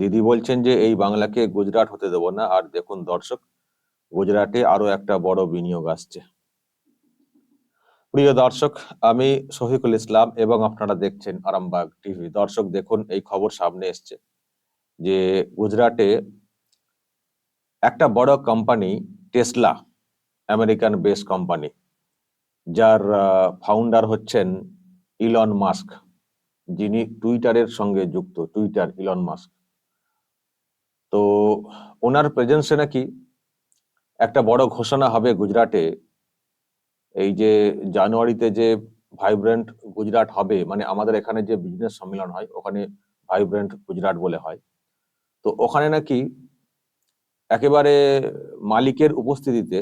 দিদি বলছেন যে, এই বাংলাকে গুজরাট হতে দেবো না। আর দেখুন দর্শক, গুজরাটে আরও একটা বড় বিনিয়োগ আসছে। প্রিয় দর্শক, আমি শফিকুল ইসলাম এবং আপনারা দেখছেন আরামবাগ টিভি। দর্শক, দেখুন, এই খবর সামনে এসছে যে, গুজরাটে একটা বড় company Tesla American base company যার ফাউন্ডার হচ্ছেন ইলন মাস্ক যিনি টুইটারের সঙ্গে যুক্ত টুইটার ইলন মাস্ক তো ওনার প্রেজেন্সে নাকি একটা বড় ঘোষণা হবে গুজরাটে। এই যে জানুয়ারিতে যে ভাইব্রেন্ট গুজরাট হবে মানে আমাদের এখানে যে বিজনেস সম্মেলন হয়, ওখানে ভাইব্রেন্ট গুজরাট বলে হয়। তো ওখানে নাকি একেবারে মালিকের উপস্থিতিতে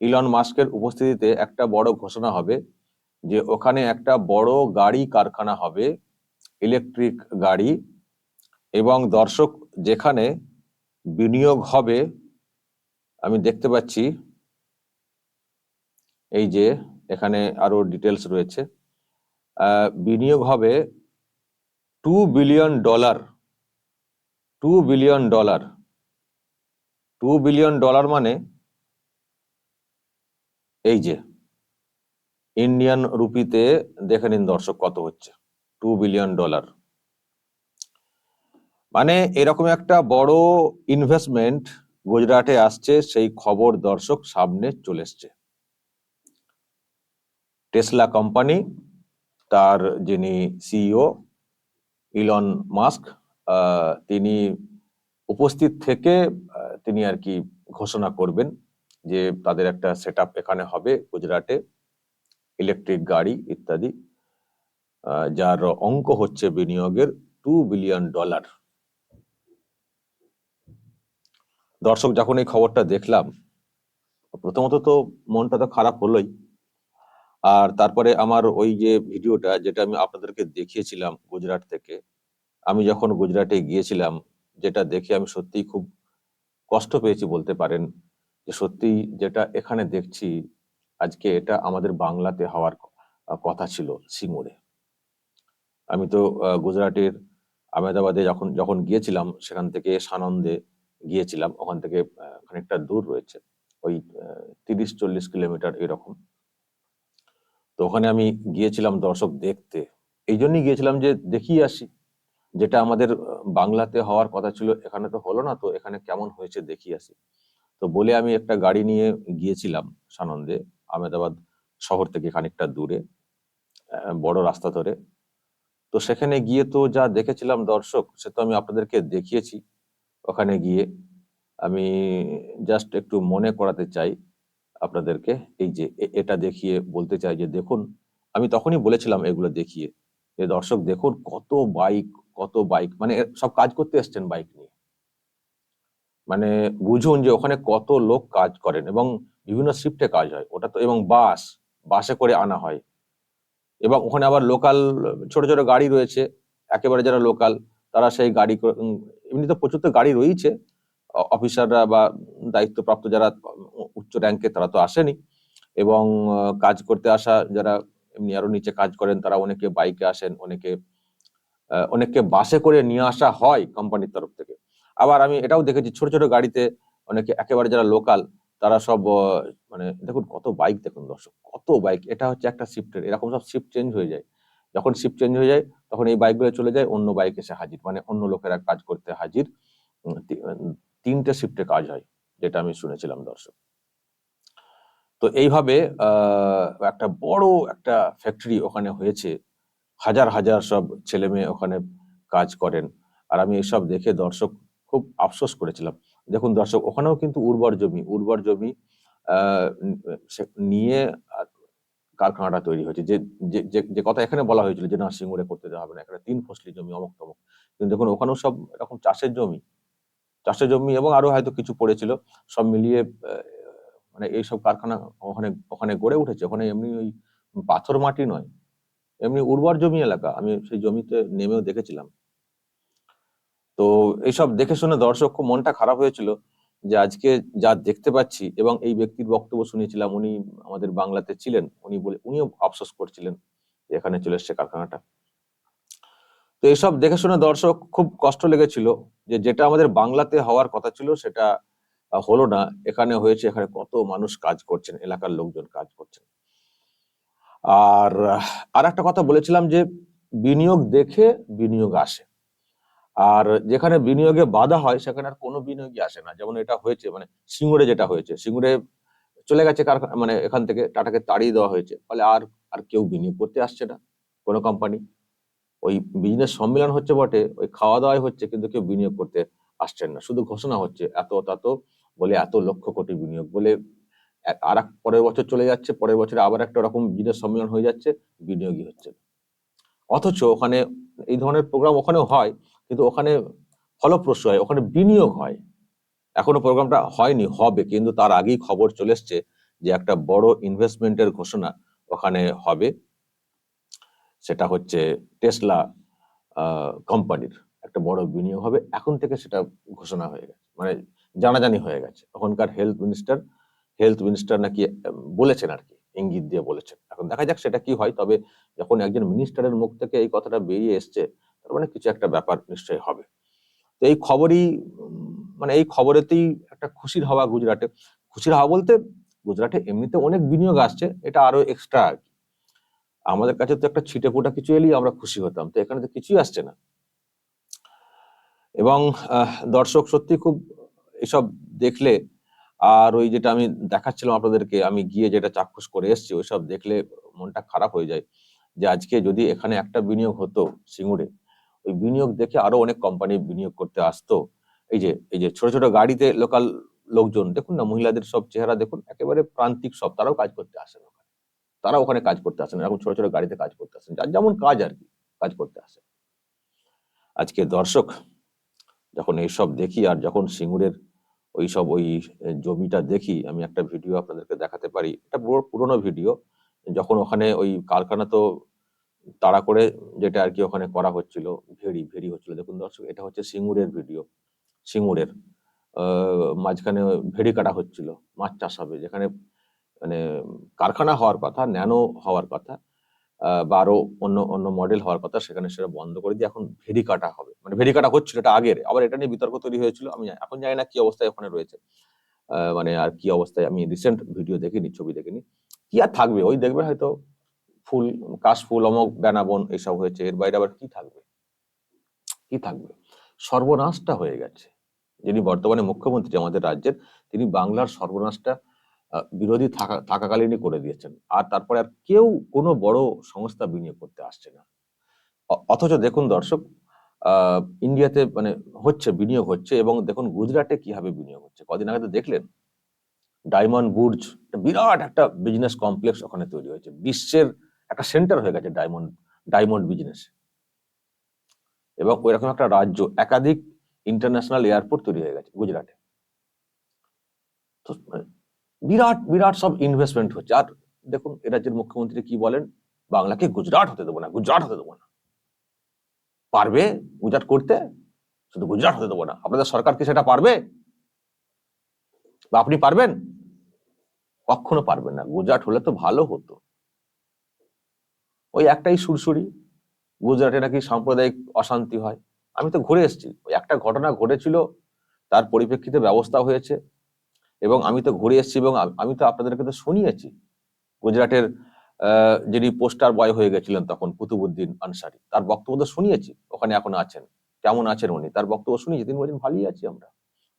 ইলন মাস্কের উপস্থিতিতে একটা বড় ঘোষণা হবে যে ওখানে একটা বড় গাড়ি কারখানা হবে ইলেকট্রিক গাড়ি এবং দর্শক যেখানে বিনিয়োগ হবে, আমি দেখতে পাচ্ছি এই যে এখানে আরও ডিটেলস রয়েছে। বিনিয়োগ হবে two billion dollar two billion dollar two billion dollar মানে এই যে ইন্ডিয়ান রুপিতে দেখে নিন দর্শক কত হচ্ছে। টু বিলিয়ন ডলার মানে এরকম একটা বড় ইনভেস্টমেন্ট গুজরাটে আসছে, সেই খবর দর্শক সামনে চলে এসছে। টেসলা কোম্পানি তার যিনি সিইও ইলন মাস্ক তিনি উপস্থিত থেকে তিনি আর কি ঘোষণা করবেন যে তাদের একটা সেট এখানে হবে গুজরাটে ইলেকট্রিক গাড়ি ইত্যাদি যার অঙ্ক হচ্ছে বিনিয়োগের টু বিলিয়ন ডলার দর্শক যখন এই খবরটা দেখলাম, প্রথমত তো মনটা তো খারাপ হলোই। আর তারপরে আমার ওই যে ভিডিওটা যেটা আমি আপনাদেরকে দেখিয়েছিলাম গুজরাট থেকে, আমি যখন গুজরাটে গিয়েছিলাম, যেটা দেখে আমি সত্যিই খুব কষ্ট পেয়েছি বলতে পারেন যে সত্যি যেটা এখানে দেখছি, আজকে এটা আমাদের বাংলাতে হওয়ার কথা ছিল সিঙ্গুরে। আমি তো গুজরাটের আহমেদাবাদে যখন যখন গিয়েছিলাম, সেখান থেকে সানন্দে গিয়েছিলাম, ওখান থেকে খানিকটা দূর রয়েছে, ওই তিরিশ চল্লিশ কিলোমিটার এরকম। তো ওখানে আমি গিয়েছিলাম দর্শক দেখতে। এই জন্যই গিয়েছিলাম যে দেখিয়ে আসি। যেটা আমাদের বাংলাতে হওয়ার কথা ছিল, এখানে তো হলো না, তো এখানে কেমন হয়েছে দেখিয়ে আসি। তো বলে আমি একটা গাড়ি নিয়ে গিয়েছিলাম সানন্দে, আহমেদাবাদ শহর থেকে খানিকটা দূরে বড় রাস্তা ধরে। তো সেখানে গিয়ে তো যা দেখেছিলাম দর্শক, সে তো আমি আপনাদেরকে দেখিয়েছি। ওখানে গিয়ে আমি জাস্ট একটু মনে করাতে চাই আপনাদেরকে, এই যে এটা দেখিয়ে বলতে চাই যে দেখুন, আমি তখনই বলেছিলাম এগুলো দেখিয়ে যে দর্শক দেখুন কত বাইক কত বাইক মানে সব কাজ করতে এসছেন বাইক নিয়ে। মানে বুঝুন যে ওখানে কত লোক কাজ করেন এবং বিভিন্ন শিফটে কাজ হয়। ওটা তো, এবং বাস বাসে করে আনা হয়। এবং ওখানে আবার লোকাল ছোট ছোট গাড়ি রয়েছে, একেবারে যারা লোকাল তারা সেই গাড়ি করে- উম, এমনি তো প্রচুর তো গাড়ি রয়েছে অফিসাররা বা দায়িত্বপ্রাপ্ত যারা উচ্চ র্যাঙ্কে তারা তো আসেনি। এবং কাজ করতে আসা যারা এমনি আরও নিচে কাজ করেন তারা অনেকে বাইকে আসেন অনেকে অনেককে বাসে করে নিয়ে আসা হয় কোম্পানির তরফ থেকে। আবার আমি এটাও দেখেছি ছোট ছোট গাড়িতে অনেকে একেবারে যারা লোকাল তারা সব মানে দেখুন কত বাইক দেখুন দর্শক কত বাইক। এটা হচ্ছে একটা শিফটের এরকম সব শিফট চেঞ্জ হয়ে যায়। যখন শিফট চেঞ্জ হয়ে যায়, তখন এই বাইকগুলো চলে যায়, অন্য বাইক এসে হাজির। মানে অন্য লোকেরা কাজ করতে হাজির। তিনটে শিফটে কাজ হয়, যেটা আমি শুনেছিলাম দর্শক। তো এইভাবে একটা বড় একটা ফ্যাক্টরি ওখানে হয়েছে। হাজার হাজার সব ছেলে মেয়ে ওখানে কাজ করেন। আর আমি এসব দেখে দর্শক খুব আফসোস করেছিলাম। দেখুন দর্শক, ওখানেও কিন্তু উর্বর জমি উর্বর জমি নিয়ে কারখানাটা তৈরি হয়েছে। যে যে কথা এখানে বলা হয়েছিল যে, না, সিঙ্গুরে করতে দেওয়া হবে না। এখানে তিন ফসলি জমি অমুক তমুক। কিন্তু দেখুন, ওখানেও সব এরকম চাষের জমি। চাষের জমি এবং আরও হয়তো কিছু পড়েছিল। সব মিলিয়ে মানে এইসব কারখানা ওখানে ওখানে গড়ে উঠেছে। ওখানে এমনি ওই পাথর মাটি নয়। এমনি উর্বর জমি এলাকা। আমি সেই জমিতে নেমেও দেখেছিলাম। তো এইসব দেখে শুনে দর্শক খুব মনটা খারাপ হয়েছিল। যে আজকে যা দেখতে পাচ্ছি এবং এই ব্যক্তির বক্তব্য শুনেছিলাম উনি আমাদের বাংলাতে ছিলেন, উনি বলে, উনিও আফসোস করছিলেন এখানে চলে এসছে কারখানাটা। তো এইসব দেখে শুনে দর্শক খুব কষ্ট লেগেছিল যে যেটা আমাদের বাংলাতে হওয়ার কথা ছিল সেটা হলো না। এখানে হয়েছে, এখানে কত মানুষ কাজ করছেন, এলাকার লোকজন কাজ করছেন। আর আর একটা কথা বলেছিলাম যে বিনিয়োগ দেখে বিনিয়োগ আসে। আর যেখানে বিনিয়োগে বাধা হয়, সেখানে আর কোনো বিনিয়োগই আসে না। যেমন এটা হয়েছে মানে সিঙ্গুরে যেটা হয়েছে, সিঙ্গুরে চলে গেছে কারখানা মানে এখান থেকে টাটাকে তাড়িয়ে দেওয়া হয়েছে। ফলে আর আর কেউ বিনিয়োগ করতে আসছে না কোনো কোম্পানি ওই বিজনেস সম্মেলন হচ্ছে বটে, ওই খাওয়া দাওয়াই হচ্ছে, কিন্তু কেউ বিনিয়োগ করতে আসছেন না। শুধু ঘোষণা হচ্ছে, এত, তত বলে এত লক্ষ কোটি বিনিয়োগ বলে আর এক পরের বছর চলে যাচ্ছে, পরের বছরে আবার একটা রকম বিজনেস সম্মেলন হয়ে যাচ্ছে, বিনিয়োগই হচ্ছে অথচ ওখানে এই ধরনের প্রোগ্রাম ওখানেও হয় কিন্তু ওখানে ফলপ্রসূ হয়, ওখানে বিনিয়োগ হয়। এখনও প্রোগ্রামটা হয়নি, হবে, কিন্তু তার আগেই খবর চলে এসছে যে একটা বড় ইনভেস্টমেন্টের ঘোষণা ওখানে হবে। সেটা হচ্ছে টেসলা কোম্পানির একটা বড় বিনিয়োগ হবে। এখন থেকে সেটা ঘোষণা হয়ে গেছে মানে জানাজানি হয়ে গেছে। ওখানকার হেলথ মিনিস্টার হেলথ মিনিস্টার নাকি বলেছেন আর কি, ইঙ্গিত দিয়ে বলেছেন। এখন দেখা যাক সেটা কি হয়, তবে যখন একজন মিনিস্টারের মুখ থেকে এই কথাটা বেরিয়ে এসছে তার মানে কিছু একটা ব্যাপার নিশ্চয়ই হবে। তো এই খবরই মানে এই খবরেতেই একটা খুশির হওয়া গুজরাটে। খুশির হাওয়া বলতে গুজরাটে এমনিতে অনেক বিনিয়োগ আসছে, এটা আরও এক্সট্রা আর কি। আমাদের কাছে তো একটা ছিটে ফোটা কিছু এলেই আমরা খুশি হতাম, তো এখানে তো কিছুই আসছে না। এবং দর্শক সত্যি খুব এসব দেখলে আর ওই যেটা আমি দেখাচ্ছিলাম আপনাদেরকে, আমি গিয়ে যেটা চাক্ষুষ করে এসেছি, ওইসব দেখলে মনটা খারাপ হয়ে যায় যে আজকে যদি এখানে একটা বিনিয়োগ হতো সিঙ্গুরে ওই বিনিয়োগ দেখে আরও অনেক কোম্পানি বিনিয়োগ করতে আসতো। এই যে এই যে ছোট ছোট গাড়িতে লোকাল লোকজন, দেখুন না, মহিলাদের সব চেহারা দেখুন, একেবারে প্রান্তিক সব, তারাও কাজ করতে আসেন ওখানে। তারা ওখানে কাজ করতে আসেন, এরকম ছোট ছোট গাড়িতে কাজ করতে আসেন, যার যেমন কাজ আর কি, কাজ করতে আসে আজকে দর্শক, যখন এইসব দেখি আর যখন সিঙ্গুরের ওই সব ওই জমিটা দেখি, আমি একটা ভিডিও আপনাদেরকে দেখাতে পারি। এটা পুরো পুরোনো ভিডিও। যখন ওখানে ওই কারখানা তো তাড়া করে যেটা আর কি ওখানে করা হচ্ছিল, ভেড়ি ভেড়ি হচ্ছিল। দেখুন দর্শক, এটা হচ্ছে সিঙ্গুরের ভিডিও, সিঙ্গুরের। মাঝখানে ভেড়ি কাটা হচ্ছিল, মাছ চাষ হবে, যেখানে মানে কারখানা হওয়ার কথা, ন্যানো হওয়ার কথা বা আরও অন্য অন্য মডেল হওয়ার কথা, সেখানে সেটা বন্ধ করে দিয়ে এখন ভেড়ি কাটা হবে। মানে ভেড়ি কাটা হচ্ছিল, এটা আগের, আবার এটা নিয়ে বিতর্ক তৈরি হয়েছিল, আমি এখন জানি না কি অবস্থায় ওখানে রয়েছে। মানে আর কি অবস্থায়, আমি রিসেন্ট ভিডিও দেখিনি, ছবি দেখিনি। কি আর থাকবে? ওই দেখবে হয়তো ফুল কাশফুল অমক বেনাবন এসব হয়েছে। এর বাইরে আবার কি থাকবে? কি থাকবে? সর্বনাশটা হয়ে গেছে। যিনি বর্তমানে মুখ্যমন্ত্রী আমাদের রাজ্যের, তিনি বাংলার সর্বনাশটা বিরোধী থাকা, থাকাকালীনই করে দিয়েছেন। আর তারপরে আর কেউ কোনো বড় সংস্থা বিনিয়োগ করতে আসছে না। অথচ দেখুন দর্শক ইন্ডিয়াতে মানে হচ্ছে, বিনিয়োগ হচ্ছে এবং দেখুন গুজরাটে কীভাবে বিনিয়োগ হচ্ছে। কদিন আগে তো দেখলেন, ডায়মন্ড বুর্জ বিরাট একটা বিজনেস কমপ্লেক্স ওখানে তৈরি হয়েছে। বিশ্বের একটা সেন্টার হয়ে গেছে ডায়মন্ড ডায়মন্ড বিজনেস এবং ওইরকম একটা রাজ্য, একাধিক ইন্টারন্যাশনাল এয়ারপোর্ট তৈরি হয়ে গেছে গুজরাটে। বিরাট বিরাট সব ইনভেস্টমেন্ট হচ্ছে। আর দেখুন, এ রাজ্যের মুখ্যমন্ত্রী কি বলেন? বাংলাকে গুজরাট হতে দেবো না, গুজরাট হতে দেবো না। পারবে গুজরাট করতে? শুধু গুজরাট হতে দেবো না। আপনাদের সরকার কি সেটা পারবে? বা আপনি পারবেন? কখনো পারবেন না। গুজরাট হলে তো ভালো হতো। ওই একটাই সুরসুরি। গুজরাটে নাকি সাম্প্রদায়িক অশান্তি হয়। আমি তো ঘুরে এসেছি। ওই একটা ঘটনা ঘটেছিল, তার পরিপ্রেক্ষিতে ব্যবস্থা হয়েছে। এবং আমি তো ঘুরে এসেছি এবং আমি তো আপনাদেরকে তো শুনিয়েছি। গুজরাটের যিনি পোস্টার বয় হয়ে গেছিলেন তখন, কুতুবুদ্দিন আনসারি, তার বক্তব্য তো শুনিয়েছি, ওখানে এখন আছেন। কেমন আছেন উনি? তার বক্তব্য শুনিয়েছি, তিনি বলছেন, ভালোই আছি আমরা।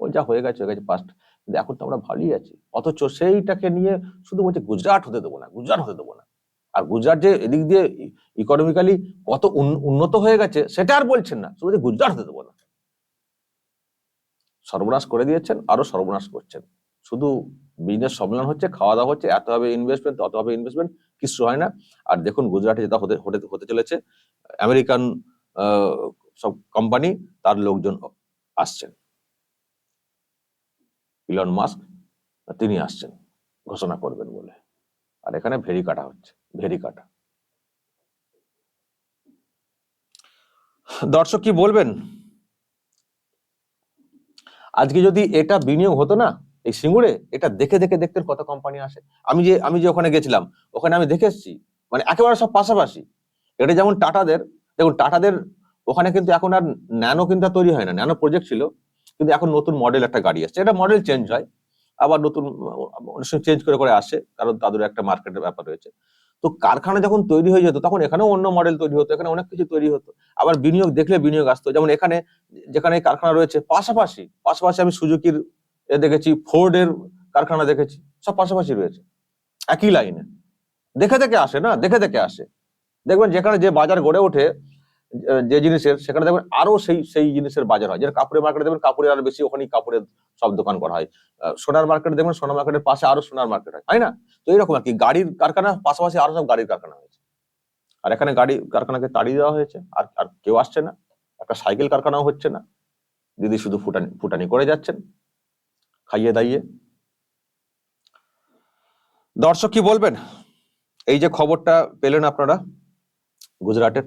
ওই যা হয়ে গেছে হয়ে গেছে পাস্ট কিন্তু এখন তো আমরা ভালোই আছি। অথচ সেইটাকে নিয়ে শুধু বলছে, গুজরাট হতে দেবো না, গুজরাট হতে দেবো না। আর গুজরাট যে এদিক দিয়ে ইকোনমিক্যালি কত উন- উন্নত হয়ে গেছে, সেটা আর বলছেন না। শুধু গুজরাট দেবো না। সর্বনাশ করে দিয়েছেন, আরও সর্বনাশ করছেন। শুধু বিজনেস সম্মেলন হচ্ছে, খাওয়া দাওয়া হচ্ছে, এত হবে ইনভেস্টমেন্ট তত হবে ইনভেস্টমেন্ট কিছু হয় না। আর দেখুন, গুজরাটে যেটা হতে হতে হতে চলেছে আমেরিকান সব কোম্পানি তার লোকজন আসছেন। ইলন মাস্ক তিনি আসছেন, ঘোষণা করবেন বলে। আর এখানে ভেরি কাটা হচ্ছে, ভেরি কাটা। দর্শক কি বলবেন? আজকে যদি এটা বিনিয়োগ হতো না, এই সিঙ্গুরে, এটা দেখে দেখে দেখতে কত কোম্পানি আসে। আমি যে আমি যে ওখানে গেছিলাম, ওখানে আমি দেখে এসেছি মানে একেবারে সব পাশাপাশি। এটা যেমন টাটাদের, দেখুন টাটাদের, ওখানে কিন্তু এখন আর ন্যানো কিন্তু তৈরি হয় না। ন্যানো প্রজেক্ট ছিল, কিন্তু এখন নতুন মডেল একটা গাড়ি আসছে। এটা মডেল চেঞ্জ হয়। আবার নতুন সময় চেঞ্জ করে করে আসে, কারণ তাদের একটা মার্কেটের ব্যাপার রয়েছে। তো কারখানা যখন তৈরি হয়ে যেত, তখন এখানেও অন্য মডেল তৈরি হতো, এখানে অনেক কিছু তৈরি হতো। আবার বিনিয়োগ দেখলে বিনিয়োগ আসতো। যেমন এখানে, যেখানে কারখানা রয়েছে, পাশাপাশি পাশাপাশি আমি সুজুকির এ দেখেছি, ফোর্ডের কারখানা দেখেছি, সব পাশাপাশি রয়েছে। একই লাইনে দেখে দেখে আসে না? দেখে দেখে আসে। দেখবেন যেখানে যে বাজার গড়ে ওঠে যে জিনিসের, সেখানে দেখবেন আরও সেই সেই জিনিসের বাজার হয়। যেটা কাপড়ের মার্কেটে দেখবেন কাপড়ের আরও বেশি ওখানেই কাপড়ের সব দোকান করা হয়। সোনার মার্কেটে দেখবেন সোনার মার্কেটের পাশে আরও সোনার মার্কেট হয়, তাই না? তো এইরকম আর কি, গাড়ির কারখানা, পাশাপাশি আরও সব গাড়ির কারখানা হয়েছে। আর এখানে গাড়ি কারখানাকে তাড়িয়ে দেওয়া হয়েছে, আর আর কেউ আসছে না। একটা সাইকেল কারখানাও হচ্ছে না। দিদি শুধু ফুটানি ফুটানি করে যাচ্ছেন, খাইয়ে দাইয়ে। দর্শক কি বলবেন? এই যে খবরটা পেলেন আপনারা, গুজরাটের।